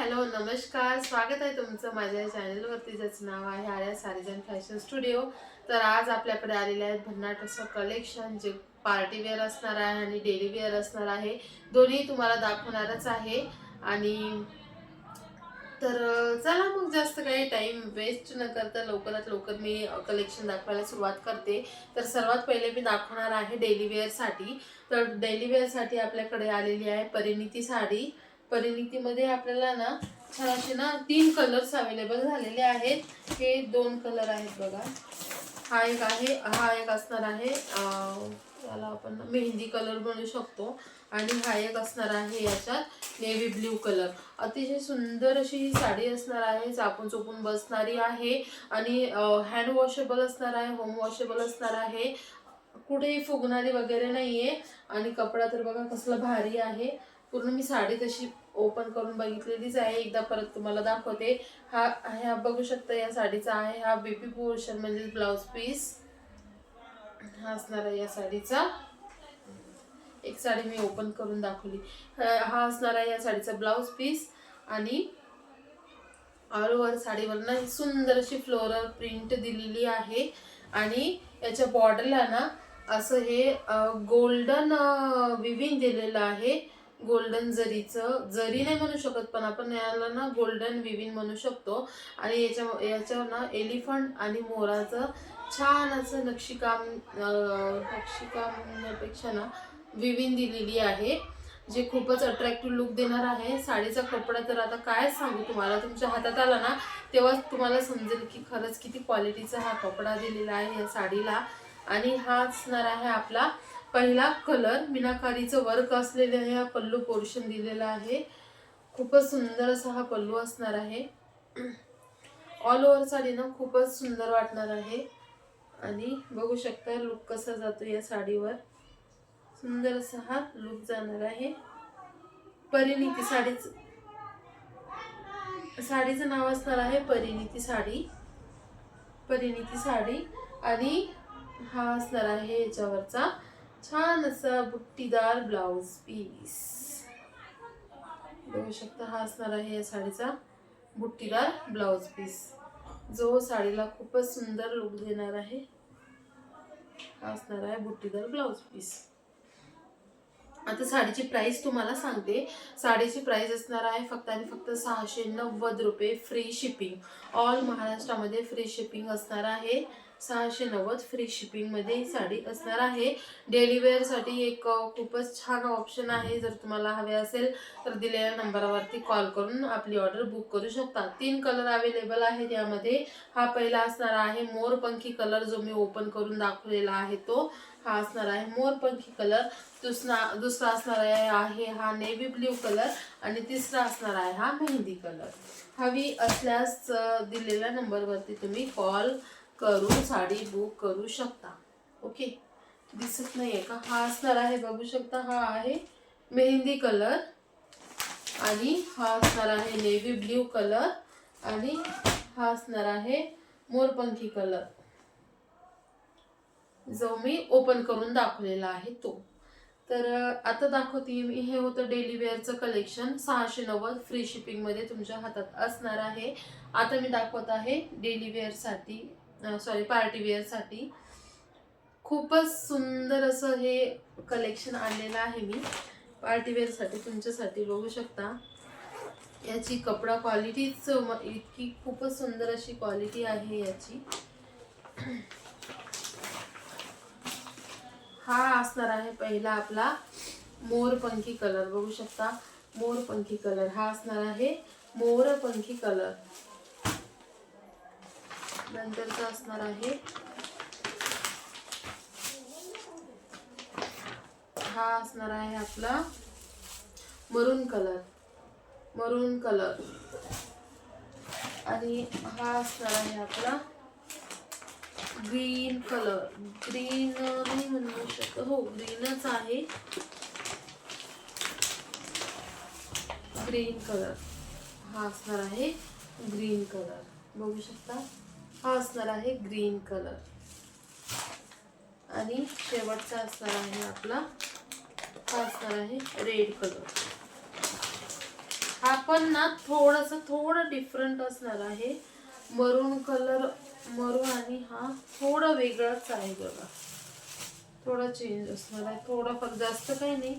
Hello नमस्कार. स्वागत आहे तुमचं माझ्या चॅनलवरती ज्याचं नाव आहे आर्या सारिजन फॅशन स्टुडिओ. तर आज आपल्याकडे आलेले आहेत भन्नाट असं कलेक्शन जे पार्टी वेअर असणार आहे आणि डेली वेअर असणार आहे. दोन्ही तुम्हाला दाखवणारच आहे. आणि तर चला मग जास्त काही टाईम वेस्ट न करता लवकरात लवकर मी कलेक्शन दाखवायला सुरुवात करते. तर सर्वात पहिले मी दाखवणार आहे डेली वेअरसाठी. तर डेली वेअरसाठी आपल्याकडे आलेली आहे परिणिती साडी. परिणितीमध्ये आपल्याला ना छान असे ना तीन कलर्स अवेलेबल झालेले आहेत. हे दोन कलर आहेत बघा. हा एक आहे हा एक असणार आहे त्याला याला आपण मेहंदी कलर म्हणू शकतो. आणि हा एक असणार आहे याच्यात नेव्ही ब्ल्यू कलर अतिशय सुंदर अशी ही साडी असणार आहे. चापून चोपून बसणारी आहे. आणि हँड वॉशेबल असणार आहे होम वॉशेबल असणार आहे. कुठेही फुगणारी वगैरे नाही आहे आणि कपडा तर बघा कसला भारी आहे. पूर्ण मी साडी तशी ओपन करून बघितलेलीच आहे. एकदा परत तुम्हाला दाखवते. हा ह्या बघू शकता या साडीचा आहे. हा बेबी पोर्शन म्हणजे ब्लाउज पीस हा असणार आहे या साडीचा. एक साडी मी ओपन करून दाखवली. हा असणार आहे या साडीचा ब्लाउज पीस आणि ऑल ओव्हर साडीवर ना ही सुंदर अशी फ्लोरल प्रिंट दिलेली आहे. आणि याच्या बॉर्डरला ना असं हे गोल्डन विविंग दिलेलं आहे. गोल्डन जरीचं जरी नाही म्हणू शकत पण आपण याला ना गोल्डन विविन म्हणू शकतो. आणि याच्या याच्यावर ना एलिफंट आणि मोराचं छान असं नक्षीकाम नक्षीकामापेक्षा ना विविन दिलेली आहे जे खूपच अट्रॅक्टिव्ह लुक देणार आहे. साडीचा कपडा तर आता काय सांगू तुम्हाला? तुमच्या हातात आला ना तेव्हाच तुम्हाला समजेल की खरंच किती क्वालिटीचा हा कपडा दिलेला आहे या साडीला. आणि हा असणार आहे आपला पहिला कलर मीनाकारीचं वर्क असलेलं ह्या हा पल्लू पोर्शन दिलेला आहे. खूपच सुंदर असा हा पल्लू असणार आहे. ऑल ओव्हर साडी ना खूपच सुंदर वाटणार आहे. आणि बघू शकता लुक कसा जातो या साडीवर. सुंदर असा हा लुक जाणार आहे. परिणिती साडीच साडीचं नाव असणार आहे परिणिती साडी. परिणिती साडी. आणि हा असणार आहे याच्यावरचा छान असा बुट्टीदार ब्लाउज पीस. बघू शकता हा असणार आहे या साडीचा बुट्टीदार ब्लाउज पीस. जो साडीला खूपच सुंदर लुक देणार आहे. हा असणार आहे बुट्टीदार ब्लाउज पीस. आता साडीची प्राइस तुम्हाला सांगते. साडीची प्राइस असणार आहे फक्त आणि फक्त सहाशे नव्वद रुपये फ्री शिपिंग ऑल महाराष्ट्रामध्ये फ्री शिपिंग असणार आहे. सहाशे नव्वद फ्री शिपिंगमध्ये ही साडी असणार आहे. डेली वेअरसाठी एक खूपच छान ऑप्शन आहे. जर तुम्हाला हवे असेल तर दिलेल्या नंबरवरती कॉल करून आपली ऑर्डर बुक करू शकता. तीन कलर अवेलेबल आहेत यामध्ये. हा पहिला असणार आहे मोरपंखी कलर जो मी ओपन करून दाखवलेला आहे तो. हा असणार आहे मोरपंखी कलर दुसरा दुसरा असणार आहे हा नेव्ही ब्ल्यू कलर आणि तिसरा असणार आहे हा मेहंदी कलर हवी असल्यास दिलेल्या नंबरवरती तुम्ही कॉल करून साडी बुक करू शकता. ओके दिसत नाही आहे का? हा असणार आहे बघू शकता हा आहे मेहंदी कलर आणि हा असणार आहे नेव्ही ब्ल्यू कलर आणि हा असणार आहे मोरपंखी कलर जो मी ओपन करून दाखवलेला आहे तो. तर आता दाखवते मी. हे होतं डेली वेअरचं कलेक्शन सहाशे नव्वद फ्री शिपिंगमध्ये तुमच्या हातात असणार आहे. आता मी दाखवत आहे डेली वेअरसाठी सॉरी पार्टी वेअरसाठी खूपच सुंदर असं हे कलेक्शन आणलेलं आहे मी. पार्टी वेअरसाठी तुमच्यासाठी बघू शकता. याची कपडा क्वालिटीच इतकी खूपच सुंदर अशी क्वालिटी आहे याची. हा असणार आहे पहिला आपला मोरपंखी कलर बघू शकता. मोरपंखी कलर हा असणार आहे मोरपंखी कलर नंतरचा असणार आहे. हा असणार आहे आपला मरून कलर. मरून कलर. आणि हा असणार आहे आपला ग्रीन कलर. ग्रीन नाही म्हणू शकतो. हो ग्रीनच आहे. Green colour. हा असणार आहे ग्रीन कलर. बघू शकता? हा असणार आहे ग्रीन कलर. आणि शेवटचा असणार आहे आपला हा असणार आहे रेड कलर. हा पण ना थोडस थोडं डिफरंट असणार आहे. मरून कलर मरून आणि हा थोडं वेगळाच आहे बघा. थोडा चेंज असणार आहे थोडा फार जास्त काही नाही.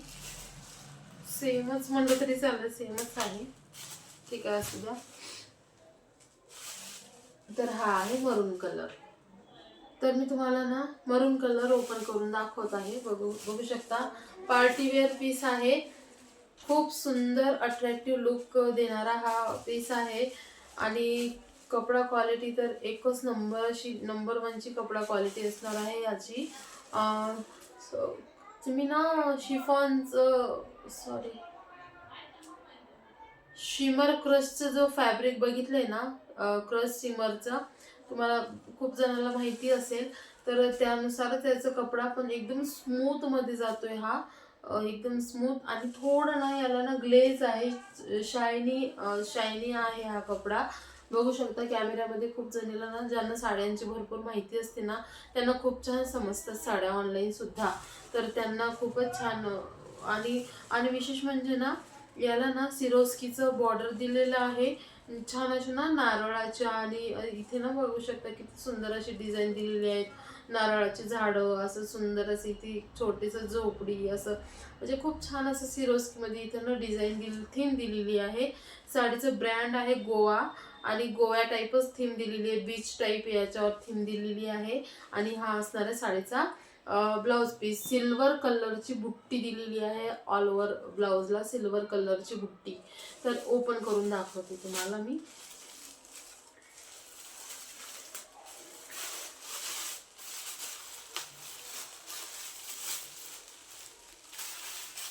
सेमच म्हणलं तरी चालेल सेमच आहे. ठीक आहे सुद्धा तर हा आहे मरून कलर तर मी तुम्हाला ना मरून कलर ओपन करून दाखवत आहे. बघू बघू शकता. पार्टी वेअर पीस आहे. खूप सुंदर अट्रॅक्टिव्ह लुक देणारा हा पीस आहे. आणि कपडा क्वालिटी तर एकच नंबर अशी नंबर वनची कपडा क्वालिटी असणार आहे याची. तुम्ही ना शिफॉनचं सॉरी शिमर क्रशचं जो फॅब्रिक बघितलं आहे ना क्रॉस शिमरचा तुम्हाला खूप जणांना माहिती असेल. तर त्यानुसार त्याचा कपडा पण एकदम स्मूथमध्ये जातो जातोय हा. एकदम स्मूथ आणि थोडं ना याला ना ग्लेज आहे. शायनी शायनी आहे हा कपडा. बघू शकता कॅमेऱ्यामध्ये खूप जणीला ना ज्यांना साड्यांची भरपूर माहिती असते ना त्यांना खूप छान समजतात साड्या ऑनलाईन सुद्धा. तर त्यांना खूपच छान आणि आणि विशेष म्हणजे ना याला ना सिरोस्कीचं बॉर्डर दिलेलं आहे. छान अशी ना नारळाच्या आणि इथे ना बघू शकता किती सुंदर अशी डिझाईन दिलेली आहेत. नारळाची झाडं असं सुंदर अशी ती छोटीस झोपडी असं. म्हणजे खूप छान असं सिरोस्कीमध्ये इथे ना डिझाईन दिली थीम दिलेली आहे. साडीचं ब्रँड आहे गोवा आणि गोव्या टाईपच थीम दिलेली आहे. बीच टाईप याच्यावर थीम दिलेली आहे. आणि हा असणार आहे साडीचा ब्लाऊज पीस सिल्वर कलरची बुट्टी दिलेली आहे. ऑल ओव्हर ब्लाऊजला सिल्वर कलरची बुट्टी. तर ओपन करून दाखवते तुम्हाला मी.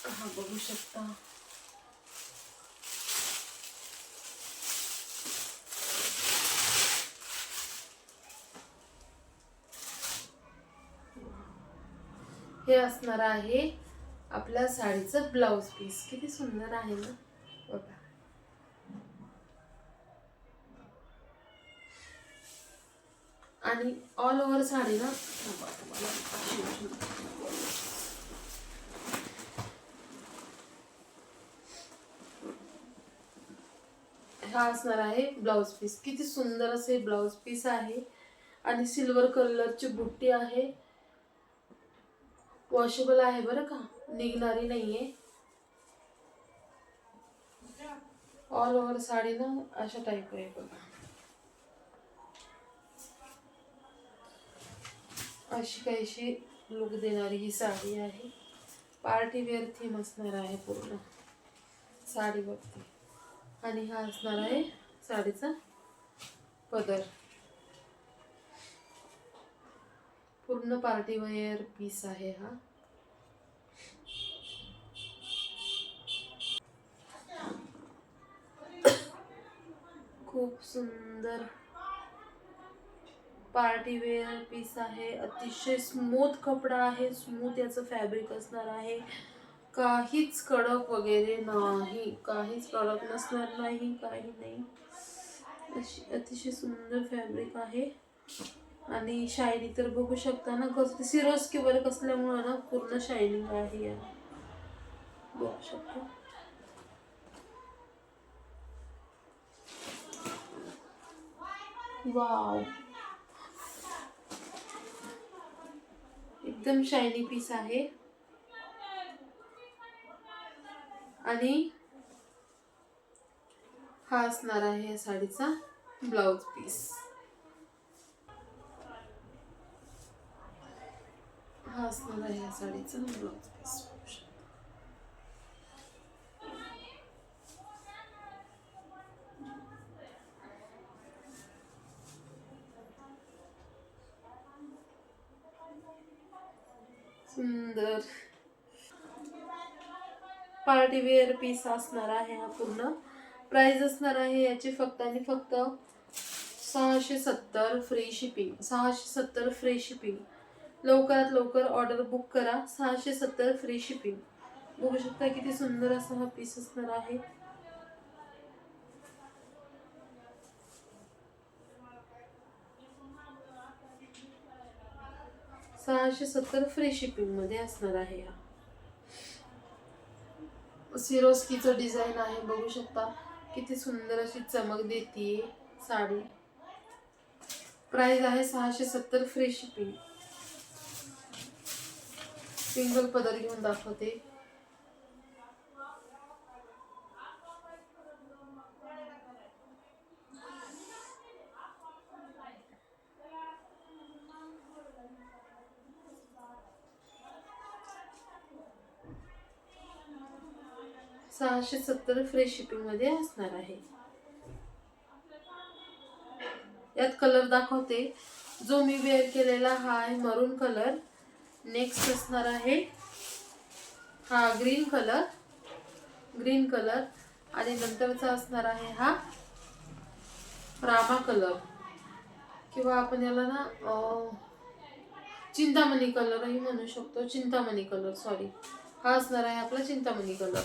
हा बघू शकता. हे असणार आहे आपल्या साडीचं ब्लाउज पीस किती सुंदर आहे ना? बघा. आणि ऑल ओव्हर साडी ना? हा असणार आहे ब्लाउज पीस किती सुंदर असे ब्लाउज पीस आहे. आणि सिल्वर कलरची बुट्टी आहे. वॉशेबल आहे बरं का? निघणारी नाही आहे ऑल ओव्हर साडी ना अशा टाईप आहे बघा. अशी काहीशी लुक देणारी ही साडी आहे. पार्टी वेअर थीम असणार आहे पूर्ण. साडी बघते. आणि हा असणार आहे साडीचा पदर. पूर्ण पार्टी वेअर पीस आहे हा खूप सुंदर पार्टी वेअर पीस आहे. अतिशय स्मूथ कपडा आहे स्मूथ याचं फॅब्रिक असणार आहे. काहीच कडक वगैरे नाही. काहीच कडक नसणार नाही काही नाही. अशी अतिशय सुंदर फॅब्रिक आहे. आणि शायनी तर बघू शकता ना कसं सिरोज किंवा कसल्यामुळं ना पूर्ण शायनिंग आहे या. बघू शकता. वाव. एकदम शायनी पीस आहे. आणि हा असणार आहे या साडीचा ब्लाउज पीस. हा असणार आहे या साडीचा ब्लाउज पीस सुंदर. पार्टी वेअर पीस असणार आहे हा पूर्ण. प्राइस असणार आहे याची फक्त आणि फक्त सहाशे सत्तर फ्री शिपिंग सहाशे सत्तर फ्री शिपिंग लवकरात लवकर ऑर्डर बुक करा. सहाशे सत्तर फ्री शिपिंग बघू शकता किती सुंदर असा हा पीस असणार आहे. सहाशे सत्तर फ्री शिपिंगमध्ये असणार आहे हा. सिरोस्कीचं डिझाईन आहे बघू शकता. किती सुंदर अशी चमक देते साडी. प्राइस आहे सहाशे सत्तर फ्री शिपिंग सिंगल पदर घेऊन दाखवते. सहाशे सत्तर फ्री शिपिंगमध्ये असणार आहे. यात कलर दाखवते. जो मी वेअर केलेला हा आहे मरून कलर नेक्स्ट असणार आहे. हा ग्रीन कलर ग्रीन कलर आणि नंतरचा असणार आहे हा रामा कलर किंवा आपण याला ना चिंतामणी कलरही म्हणू शकतो. चिंतामणी कलर सॉरी हा असणार आहे आपला चिंतामणी कलर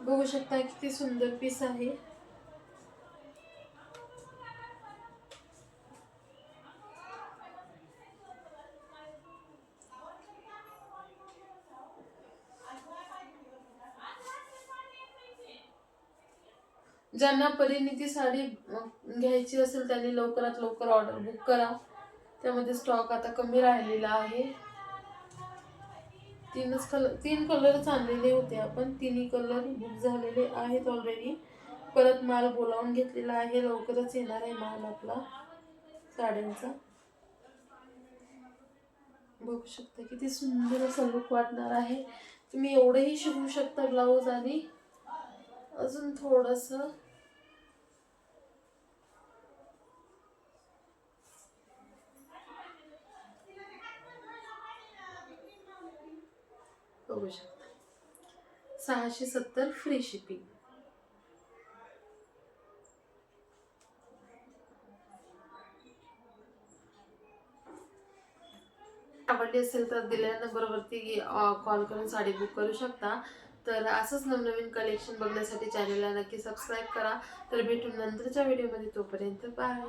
बघू शकता किती सुंदर पीस आहे. ज्यांना परिणिती साडी घ्यायची असेल त्यांनी लवकरात लवकर ऑर्डर बुक करा. त्यामध्ये स्टॉक आता कमी राहिलेला आहे. तीनच कलर तीन कलरच आणलेले होते आपण. तिन्ही कलर बुक झालेले आहेत ऑलरेडी परत माल बोलावून घेतलेला आहे. लवकरच येणार आहे माल आपला साड्यांचा. बघू शकता किती सुंदर असा लुक वाटणार आहे. तुम्ही एवढंही शिवू शकता ब्लाऊज आणि अजून थोडंसं करू शकता. सहाशे सत्तर फ्री शिपिंग आवडली असेल तर दिलेल्या नंबरवरती कॉल करून साडी बुक करू शकता. तर असंच नवनवीन कलेक्शन बघण्यासाठी चॅनलला नक्की सबस्क्राईब करा. तर भेटून नंतरच्या व्हिडिओमध्ये तोपर्यंत बाय